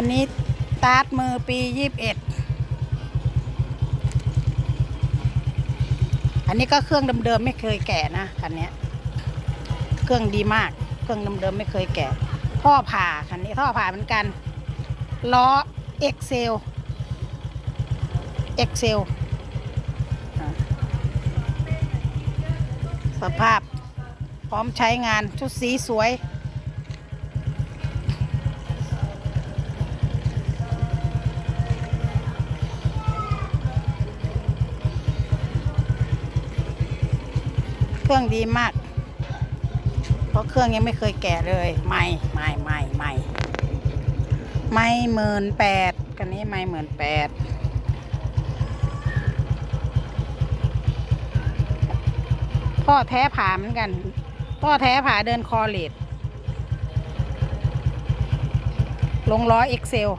วันนี้ตาร์ทมือปียี่สิบเอ็ดอันนี้ก็เครื่องเดิมๆไม่เคยแก่นะคันนี้เครื่องดีมาก เครื่องเดิมๆไม่เคยแก่ ท่อผ่าคันนี้ท่อผ่าเหมือนกันล้อเอ็กเซลเอ็กเซลสภาพพร้อมใช้งานชุดสีสวย เครื่องดีมาก เพราะเครื่องยังไม่เคยแกะเลยใหม่ใหม่ใหม่ใหม่ไม่หมื่นแปดกันนี้ไม่หมื่นแปดท่อแท้ผ่าเหมือนกันท่อแท้ผ่าเดินคอเลดลงล้อเอ็กเซล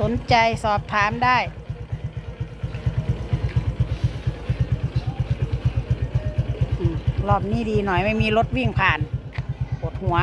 สนใจสอบถามได้ รอบนี้ดีหน่อยไม่มีรถวิ่งผ่านปวดหัว